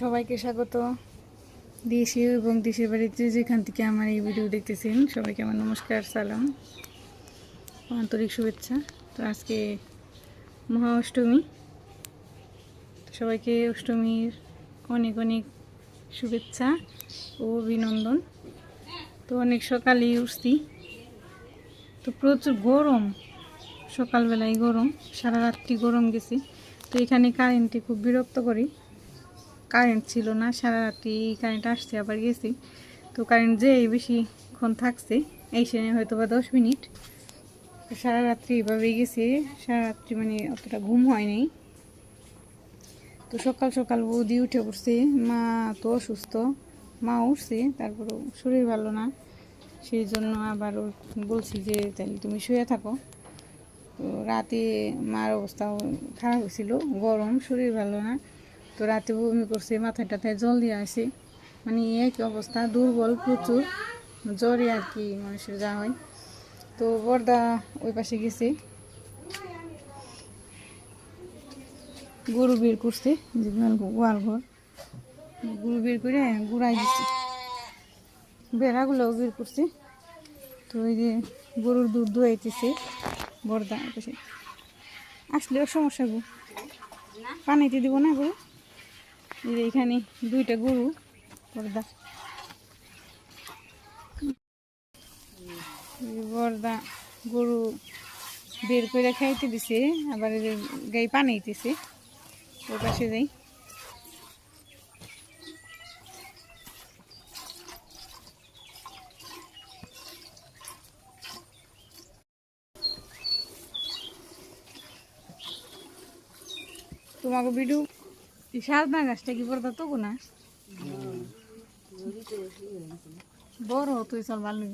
সবাইকে স্বাগত। দেশে এবং দেশের বাড়িতে যেখান থেকে আমার এই ভিডিও দেখতেছেন সবাইকে আমার নমস্কার, সালাম, আন্তরিক শুভেচ্ছা। তো আজকে মহা অষ্টমী। সবাইকে অষ্টমীর অনেক অনেক শুভেচ্ছা ও অভিনন্দন। তো অনেক সকালেই উঠছি। তো প্রচুর গরম, সকালবেলায় গরম, সারা রাত্রি গরম গেছি। তো এখানে কারেন্টে খুব বিরক্ত করি কারেন্ট ছিল না, সারা রাত্রি কারেন্ট আসছে, আবার গেছি। তো কারেন্ট যে বেশিক্ষণ থাকছে, এই সময় হয়তো বা দশ মিনিট। তো সারা রাত্রি এভাবেই গেছে, সারা রাত্রি মানে অতটা ঘুম হয়নি। তো সকাল সকাল বৌদি উঠে পড়ছে, মা তো অসুস্থ, মা উঠছে, তারপরও শরীর ভালো না। সেই জন্য আবার বলছি যে তাহলে তুমি শুয়ে থাকো। তো রাতে মার অবস্থা খারাপ হয়েছিল, গরম, শরীর ভালো না। তো রাতে বমি করছে মাথায় টাথায় জল দিয়ে আসে মানে একই অবস্থা, দুর্বল প্রচুর, জ্বরে আর কি মানুষের যা হয়। তো বর্দা ওই পাশে গেছে। গরু বের করছে গোয়াল ঘর গরু বের করে গুড়াই দিচ্ছে বেড়াগুলোও বের করছে। তো ওই যে গরুর দুধ দোয়াইতেছে বর্দা পাশে। আসলেও সমস্যা গো। পানিতে দিব না যে এখানে দুইটা গরু এই বর্দা গরু বের করে খাইতে দিছে, আবার গাই পানাইতেছে ওর পাশে যাই। তোমাকে বিডু সাজনা গাছটা কি বড় তো না? বড় তুই চল ভালো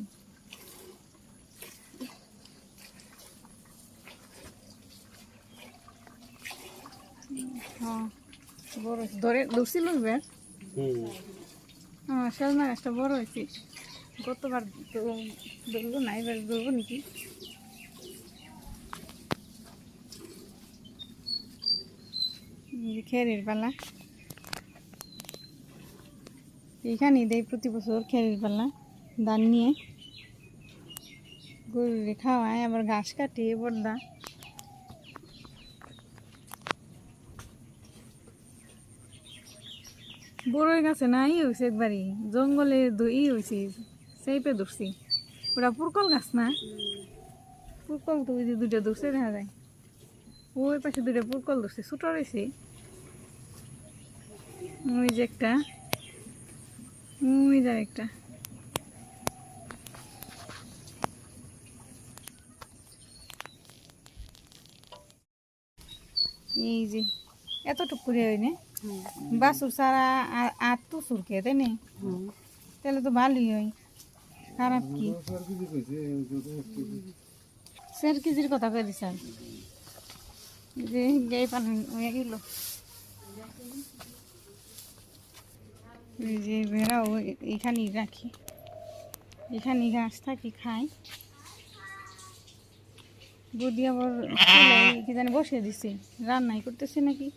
হ্যাঁ বড়। ধরে ধরছিল হ্যাঁ গাছটা বড় হয়েছে। গতবার ধরলো না এবার ধরবো নাকি এই যে খেরের পালা এইখানে দেয় প্রতি বছর খেরের পালা ধান নিয়ে। গরুরে খাওয়ায়, আবার ঘাস কাটে, বর্দা। বড়ই গাছে না ই হয়েছে একবারই, জঙ্গলে ই হয়েছে সেইপে ধরছি। ওরা পুরকল গাছ না? পুরকল তো ওই যে দুইটা ধরছে, দেখা যায়। ওই পাশে দুইটা পুরকল ধরছে, ছোট রয়েছে। ওই যে একটা। ওই যে একটা। এই যে এতটুকু করে হয় না। বাসুর সারা আট তো সুরকে তাই না। তাহলে তো ভালোই হয়। খারাপ কি? চার কেজির কথা কয়ে দিছেন যে গাই পানি হয়ে গেল। যে ভেড়াও এখানেই রাখি। এখানে ঘাস থাকি, খাই। বৌদি আবার কি জানি বসিয়ে দিছে। রান্নাই করতেছে নাকি?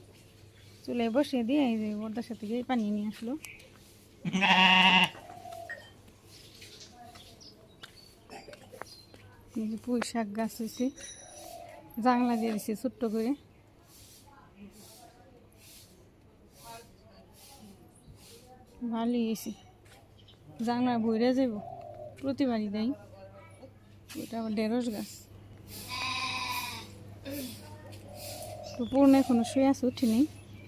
চুলায় বসিয়ে দিয়ে এই যে বর্দার সাথে গিয়ে পানি নিয়ে আসলো। পুঁই শাক গাছ হয়েছে জাংলা দিয়ে দিছে ছোট্ট করে। ভালোই হয়েছে। জাংলা বইরে যাব প্রতিবারই দেয় এটা আবার ঢেঁড়স গাছ। তো পূর্ণ এখনও শুয়ে আছে, উঠি নেই।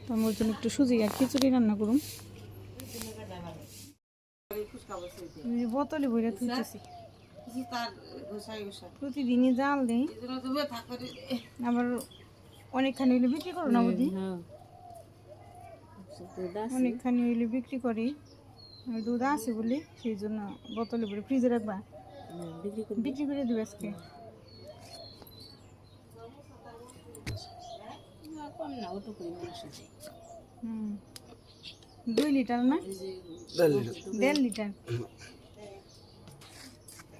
তো আমার জন্য একটু সুজি আর খিচুড়ি রান্না করুন বোতলে বইরে তুলতেছি। প্রতিদিনই জাল দেই। আবার অনেকখানি বিক্রি করো না বুঝি? অনেকখানি হইলে বিক্রি করি। দুধ আছে বলে সেই জন্য বোতলে ভরে ফ্রিজে রাখবা। বিক্রি করে। দেবে আজকে। দুই লিটার না? দেড় লিটার।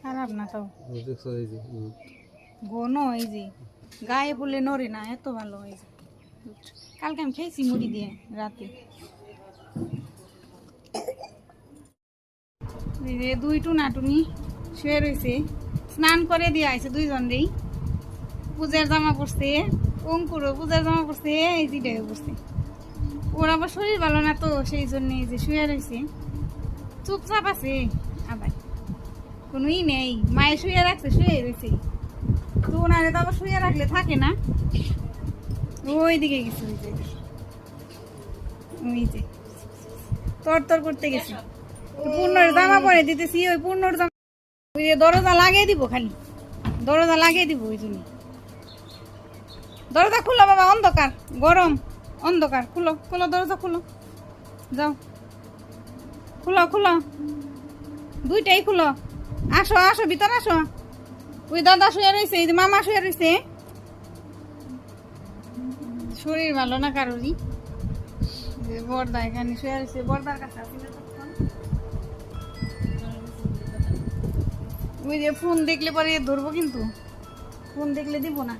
খারাপ না তাও ঘন এই যে। গায়ে পড়লে নড়ে না এত ভালো এই যে। কালকে আমি খেয়েছি মুড়ি দিয়ে, রাতে। এই যে দুই টুনাটুনি শুয়ে রয়েছে স্নান করে দিয়ে দুইজন দুইজনেই পূজার জামা পরছে, অঙ্কুরও পূজার জামা পরছে, এই জিটাও পরছে। ওর আবার শরীর ভালো না তো, সেই জন্য এই যে শুয়ে রয়েছে চুপচাপ আছে, আবার। কোনো ই নেই মায়ের শুয়ে রাখছে, শুয়ে রয়েছে তো ওনারে তো আবার শুয়ে রাখলে থাকে না। ওই দিকে গেছে ওই যে। ওই যে। তর তর করতে গেছে। পূর্ণর জামা পরে দিতেছি ওই পূর্ণর জামা ওই দরজা লাগিয়ে দিব খালি। দরজা লাগিয়ে দিব ওই জন্য। দরজা খুলো বাবা অন্ধকার গরম অন্ধকার। খুলো খুলো দরজা খুলো। যাও। খুলো খুলো। দুইটাই খুলো। আসো আসো ভিতর আসো। ওই দাদা শুয়ে রয়েছে মামা শুয়ে রয়েছে শরীর ভালো না কারোরই? বর্দা এখানে শুয়ে রয়েছে বর্দার কাছে আছি না। ওই যে ফোন দেখলে পরে ধরবো কিন্তু। ফোন দেখলে দিব না।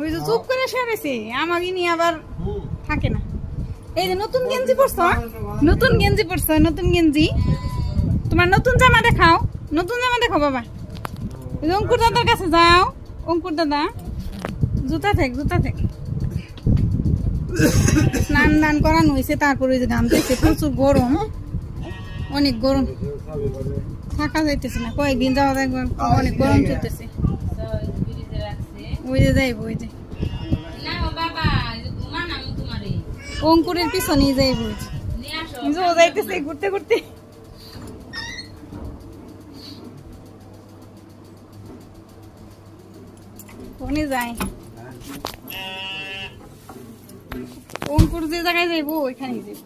ওই যে চুপ করে রয়েছে, আমাকে নিয়ে আবার থাকে না। এই যে নতুন গেঞ্জি পরছো নতুন গেঞ্জি পরছো, নতুন গেঞ্জি। তোমার নতুন জামা দেখাও, নতুন জামা দেখাও বাবা। অঙ্কুর দাদার কাছে যাও, অঙ্কুর দাদা। জুতা থাক জুতা থাক। স্নান দান করানো হয়েছে তারপর যে ঘামতেছে প্রচুর গরম। অনেক গরম। থাকা যাইতেছে না, কয়েকদিন যাওয়া একবার অনেক গরম চলতেছে। ওই যে যাইব, ওই যে। অঙ্কুরের পিছনেই যাইব, ওই যে। ও যাইতেছে ঘুরতে ঘুরতে। কোনে যায়। অঙ্কুর যে জায়গায় যাইবো, ওইখানেই যাইব।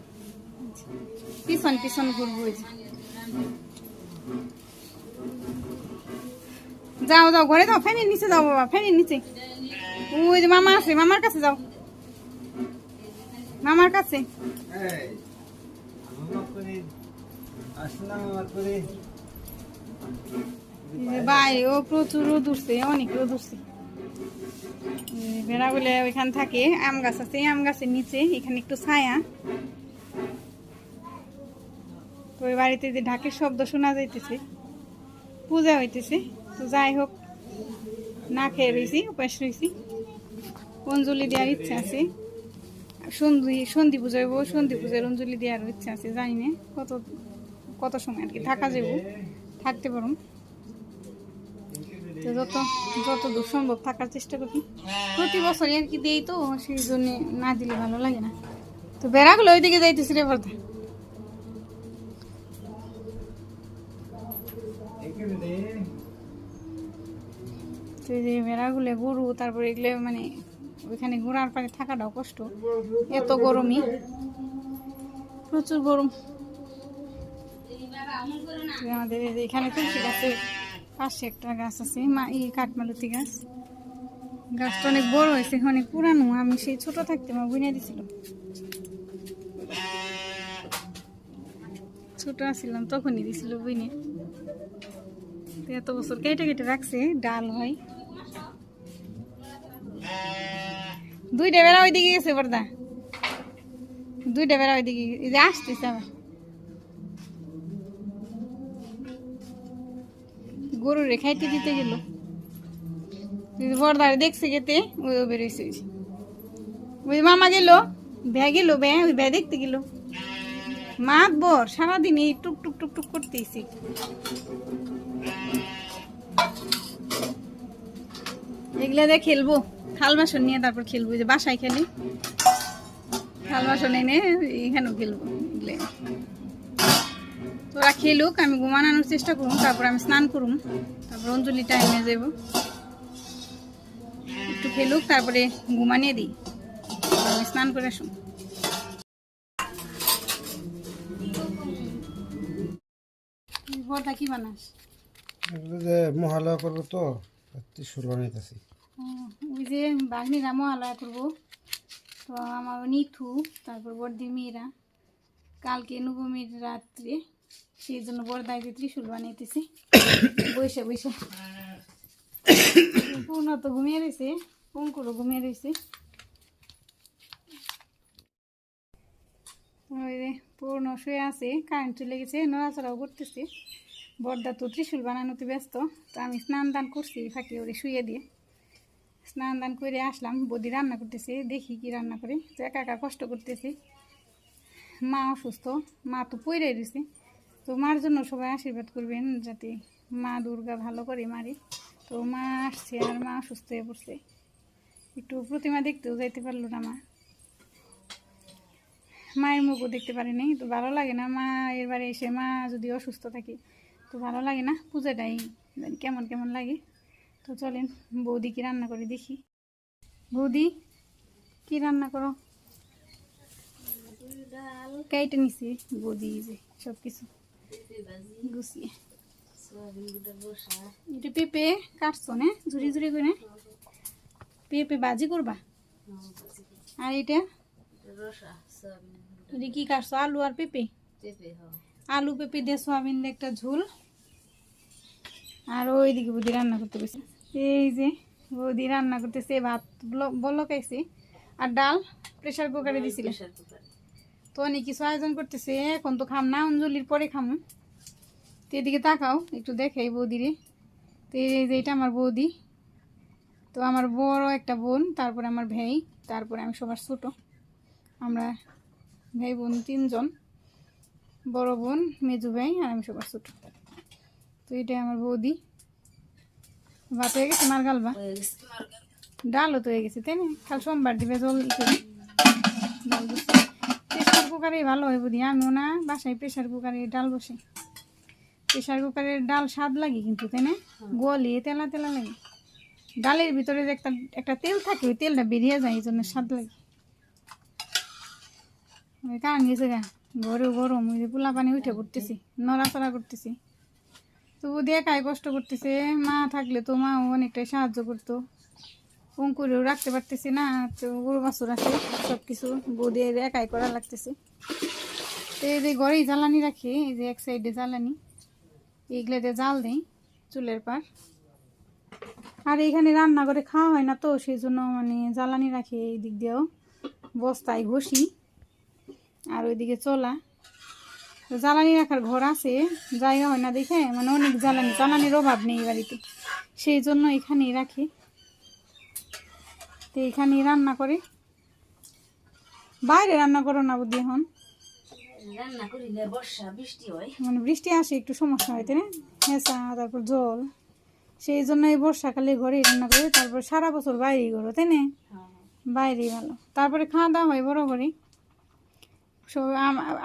পিছন পিছন ঘুরবো। যাও যাও, ঘরে যাও, ফ্যানের নিচে যাও বাবা, ফ্যানের নিচে। ওই যে মামা আছে, মামার কাছে যাও। মামার কাছে। বাইরে ও প্রচুর রোদ উঠছে, অনেক রোদ উঠছে। ভেড়াগুলো ওইখানে থাকে। আম গাছ আছে আম গাছের নিচে, এখানে একটু ছায়া। তো ওই বাড়িতে যে ঢাকের শব্দ শোনা যাইতেছে, পূজা হইতেছে। তো যাই হোক, না খেয়ে রয়েছি উপাস রয়েছি অঞ্জলি দেওয়ার ইচ্ছা আছে। সন্ধি সন্ধি পুজো হইব, সন্ধি পুজোর অঞ্জলি দেওয়ার ইচ্ছা আছে, জানি না। কত কত সময় আর কি, থাকা যাব থাকতে পারুন তো যত যত দূর সম্ভব থাকার চেষ্টা করি। প্রতি বছরই আর কি দিই তো, সেই জন্য না দিলে ভালো লাগে না। তো বেড়াগুলো ওইদিকে যাইতেছি রে বর্ধা। তো যে ভেড়াগুলো গরু, তারপরে এগুলো মানে ওইখানে ঘোরার পরে থাকাটাও কষ্ট। এত গরমই। প্রচুর গরম। আমাদের এখানে তুলসী গাছে পাশে একটা গাছ আছে, মা, এই কাঠমালতি গাছ। গাছটা অনেক বড় হয়েছে অনেক পুরানো। আমি সেই ছোট থাকতে মা বুনে দিছিল। ছোট আসছিলাম তখনই দিছিল বুনে এত বছর কেটে কেটে রাখছে, ডাল হয়। দুইটা বেড়া ওইদিকে গেছে বর্দা। দুইটা বেড়া ওইদিকে আসতেছে আবার। গরু রে খাইতে দিতে গেল। বর্দারে দেখছে যেতে ওই বেরোইছে ওই মামা গেল, ভ্যা গেল, ভ্যা, ওই ভ্যা দেখতে গেল। মাত বর সারাদিন এই টুক টুক টুক টুক করতেইছি। এগুলা দিয়ে খেলব। থাল বাসন নিয়ে তারপর খেলব যে বাসায় খেলি। থাল বাসন এনে এখানেও খেলব। এগুলো। তোরা খেলুক আমি ঘুমানোর চেষ্টা করুম তারপর আমি স্নান করুম। তারপর অঞ্জলি টাইমে যাব একটু খেলুক তারপরে ঘুমানিয়ে দিই। আমি স্নান করে আসুন বড়টা কি বানাস? এগুলো যে মহালয়া করব তো ত্রিশুল বানাইতেছি। ওই যে বাঘনিরা মহালয়া করব। তো আমার নিথু তারপর বর্দি মেয়েরা। কালকে নবমীর রাত্রে সেই জন্য বড়দাইতে ত্রিশুল বানাইতেছি। বৈশে বৈশে পূর্ণ তো ঘুমিয়ে রয়েছে পঙ্কুরও ঘুমিয়ে রয়েছে ওই রে পুরনো শুয়ে আছে কারেন্ট চলে গেছে, নড়াচড়াও করতেছে। বর্দা তো ত্রিশুল বানানোতে ব্যস্ত, তো আমি স্নান দান করছি ফাঁকি ওরে শুয়ে দিয়ে। স্নান দান করে আসলাম, বদি রান্না করতেছে, দেখি কি রান্না করে। তো একা একা কষ্ট করতেছি। মা অসুস্থ, মা তো পইরে দিছে তো মার জন্য সবাই আশীর্বাদ করবেন যাতে মা দুর্গা ভালো করে মারে। তো মা আসছে আর মা অসুস্থ হয়ে পড়ছে। একটু প্রতিমা দেখতেও যাইতে পারল না মা। মায়ের মুখও দেখতে পারিনি তো ভালো লাগে না মা এর বাড়ি এসে মা যদি অসুস্থ থাকে তো ভালো লাগে না পূজাটাই কেমন কেমন লাগে। তো চলেন বৌদি কি রান্না করে দেখি। বৌদি কি রান্না করো? কেটে নিছি বৌদি যে সব কিছু পেঁপে কাটছো করবা? কি আলু আর পেঁপে? আলু, পেঁপে দিয়ে সোয়াবিন একটা ঝোল। আর ওইদিকে বৌদি রান্না করতে এই যে বৌদি রান্না করতেছে, ভাত বলো খাইছে আর ডাল প্রেশার কুকারে দিছিল তো অনেক কিছু আয়োজন করতেছে এখন তো খাম না অঞ্জলির পরে খামো। তো এদিকে তাকাও একটু দেখে এই বৌদিরে। তো এই যে এটা আমার বৌদি। তো আমার বড় একটা বোন তারপরে আমার ভাই তারপরে আমি সবার ছোট। আমরা ভাই বোন তিনজন বড় বোন মেজু ভাই আর আমি সবার ছোট। তো এটাই আমার বৌদি। ভাত হয়ে গেছে মার গালবা? ডালও তো হয়ে গেছে তাই না? কাল সোমবার দিবে জল ডাল কুকারে ভালো হয় বুঝি আমিও না বাসায় প্রেশার কুকারে ডাল বসে। প্রেশার কুকারের ডাল স্বাদ লাগে কিন্তু তাই না? গলিয়ে তেলা তেলা লাগে। ডালের ভিতরে যে একটা একটা তেল থাকে ওই তেলটা বেরিয়ে যায় এই জন্য স্বাদ লাগে। কারণ গেছে গা ঘরেও গরম ওই যে পোলা পানি উঠে পড়তেছি নড়াচড়া করতেছি। তো ও দিয়ে একাই কষ্ট করতেছে মা থাকলে তো মাও অনেকটাই সাহায্য করতো। অঙ্কুরেও রাখতে পারতেছি না, তো গরু বাছুর আছে সব কিছু বৌদি একাই করা লাগতেছে। তো এই যে ঘরেই জ্বালানি রাখি, এই যে এক সাইডে জ্বালানি এইগুলোতে জাল দিই চুলের পার আর এখানে রান্না করে খাওয়া হয় না তো, সেই জন্য মানে জ্বালানি রাখি এই দিক দিয়েও। বস্তায় ঘষি, আর ওইদিকে চলা। জ্বালানি রাখার ঘর আছে, জায়গা হয় না দেখে মানে অনেক জ্বালানি, জ্বালানির অভাব নেই বাড়িতে। সেই জন্য এখানেই রাখি। তো এখানেই রান্না করি। বাইরে রান্না করো না বুদ্ধি এখন। রান্না করিলে বর্ষা বৃষ্টি হয়। মানে বৃষ্টি আসে একটু সমস্যা হয় তাই না? হেঁচা তারপর জল। সেই জন্য এই বর্ষাকালে ঘরে রান্না করে তারপর সারা বছর বাইরেই করো তাই না? বাইরেই ভালো। তারপরে খাওয়া দাওয়া হয় বড় করে। সব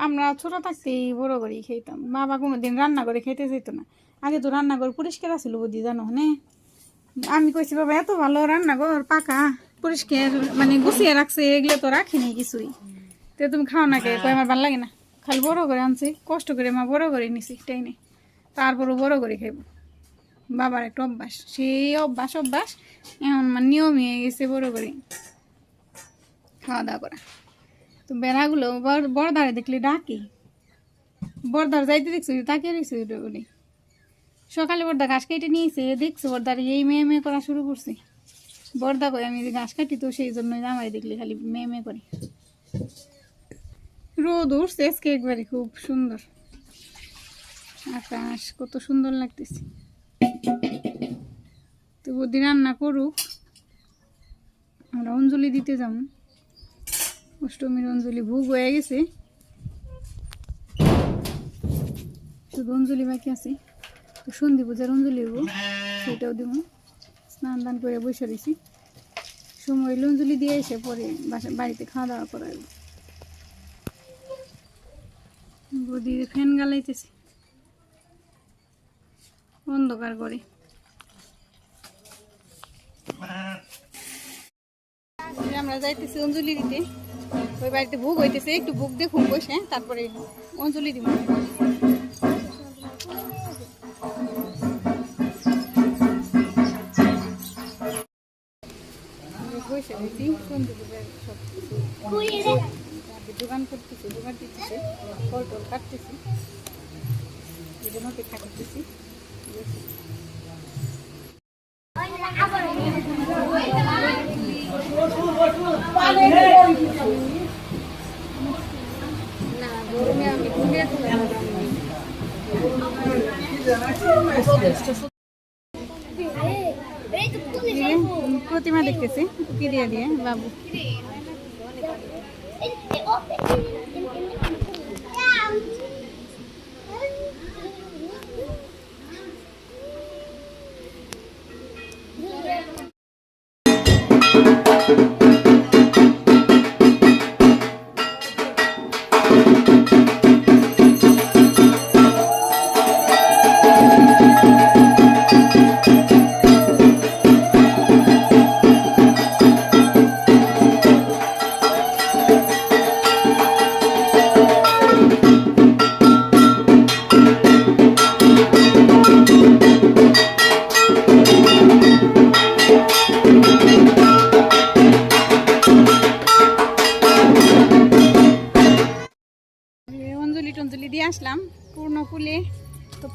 আমরা ছোট থাকতেই বড় করেই খেতাম। বাবা কোনো দিন রান্না করে খেতে যেত না। আগে তো রান্নাঘর পরিষ্কার আছিল বুদ্ধি জানো নে? আমি কইছি বাবা এত ভালো রান্নাঘর পাকা। পরিষ্কার মানে গুছিয়ে রাখছে, এগুলো তো রাখিনি কিছুই। তো তুমি খাও না কে? আমার ভালো লাগে না। খালি বড় করে আনছি, কষ্ট করে মা বড় করে নিছি তাই নেই তারপরও বড় করে খাইব। বাবার একটা অভ্যাস, সেই অভ্যাস অভ্যাস, এখন মানে নিয়ম হয়ে গেছে বড় করে। খাওয়া দাওয়া করা। তো বেড়াগুলো বড়- বড়দারে দেখলে ডাকি। বড়দার যাইতে দেখছি তাকিয়ে ওটা বলে। সকালে বড়দা ঘাস কেটে নিয়েছে, দেখছ বড়দার এই মেয়ে মেয়ে করা শুরু করছে। বড়দা কই? আমি ঘাস কাটি তো সেই জন্যই আমার দেখলে খালি মেয়ে মেয়ে করে। রোদ উঠছে আজকে একবারে খুব সুন্দর। আকাশ কত সুন্দর লাগতেছে। তো বুদ্ধি রান্না করুক। আমরা অঞ্জলি দিতে যাব। অষ্টমীর অঞ্জলি ভোগ হয়ে গেছে। শুধু অঞ্জলি বাকি আছে। তো সন্ধি পূজার অঞ্জলি হব সেটাও দেবো। স্নান দান করে বসে রয়েছি সময় হইলে অঞ্জলি দিয়ে এসে পরে বাসা বাড়িতে খাওয়া দাওয়া করাবো বদি ফ্যান গালাইতেছে। অন্ধকার করে। আমরা যাইতেছি অঞ্জলি দিতে। ওই বাড়িতে ভোগ হইতেছে, একটু ভোগ দেখুন বসে, তারপরে অঞ্জলি দিব। সন্ধে পূজার সব কিছু। দোকান করতেছি দোকান দিতেছে ফল টল কাটতেছি। এই জন্য অপেক্ষা করতেছি উকি দিয়ে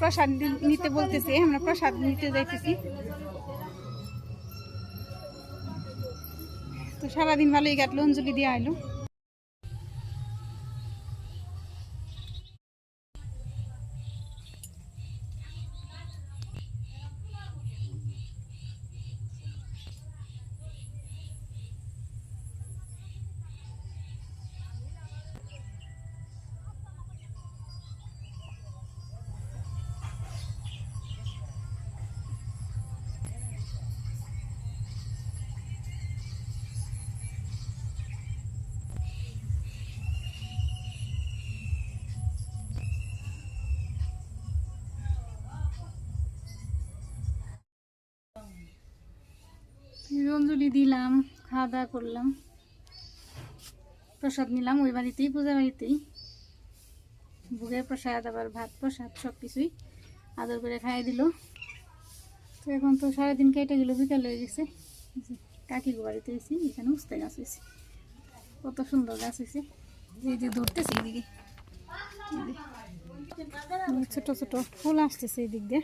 প্রসাদ নিতে বলতেছে আমরা প্রসাদ নিতে যাইতেছি। তো সারাদিন ভালোই কাটলো অঞ্জলি দিয়ে আইলো অঞ্জলি দিলাম, খাওয়া দাওয়া করলাম। প্রসাদ নিলাম ওই বাড়িতেই, পূজা বাড়িতেই। ভোগের প্রসাদ, আবার ভাত প্রসাদ সব কিছুই আদর করে খাইয়ে দিল। তো এখন তো সারাদিন কেটে গেল, বিকাল হয়ে গেছে। কাকিগো বাড়িতে এসেছি এখানে উস্তে গাছ হয়েছে। কত সুন্দর গাছ হয়েছে। এই যে ধরতেছে এদিকে। এই যে। এই ছোট ছোট ফুল আসতেছে এই দিক দিয়ে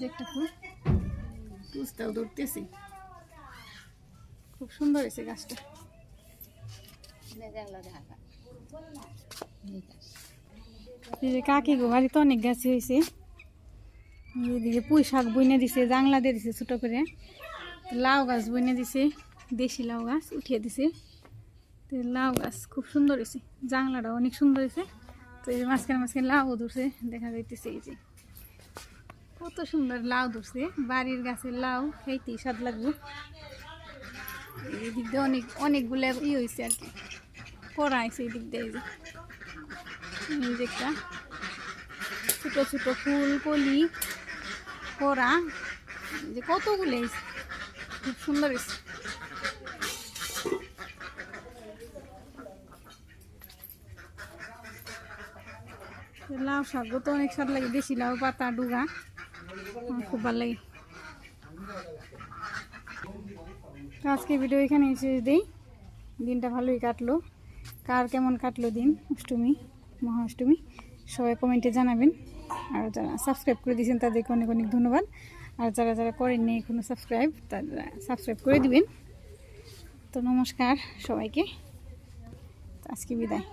যে একটা ফুল। উস্তাও ধরতেছি খুব সুন্দর হয়েছে গাছটা। এই যে কাকি গো বাড়িতে অনেক গাছ হয়েছে। এদিকে পুঁই শাক বইনে দিছে জাংলা দিয়ে দিছে ছোট করে। লাউ গাছ বইনে দিছে দেশি লাউ গাছ উঠিয়ে দিছে। তো লাউ গাছ খুব সুন্দর হয়েছে জাংলাটা অনেক সুন্দর হয়েছে। তো এই যে মাঝখানে মাঝখানে লাউ ধরছে দেখা যাইতেছে এই যে। কত সুন্দর লাউ ধরছে। বাড়ির গাছের লাউ, খাইতেই স্বাদ লাগবে। এই দিক দিয়ে অনেক অনেকগুলো ই হয়েছে আর কি। করা হয়েছে এই দিক দিয়ে যে একটা ছোটো ছোটো ফুল, কলি করা যে কতগুলো হয়েছে খুব সুন্দর হয়েছে লাউ শাক তো অনেক স্বাদ লাগে, দেশি লাউ, পাতা, ডুগা। খুব ভালো লাগে। আজকে ভিডিও এখানে শেষ দিই। দিনটা ভালোই কাটলো। কার কেমন কাটলো দিন? অষ্টমী মহা অষ্টমী সবাই কমেন্টে জানাবেন। আর যারা সাবস্ক্রাইব করে দিয়েছেন, তাদেরকে অনেক অনেক ধন্যবাদ। আর যারা যারা করেননি এখনও সাবস্ক্রাইব তারা সাবস্ক্রাইব করে দিবেন। তো নমস্কার সবাইকে। আজকে বিদায়।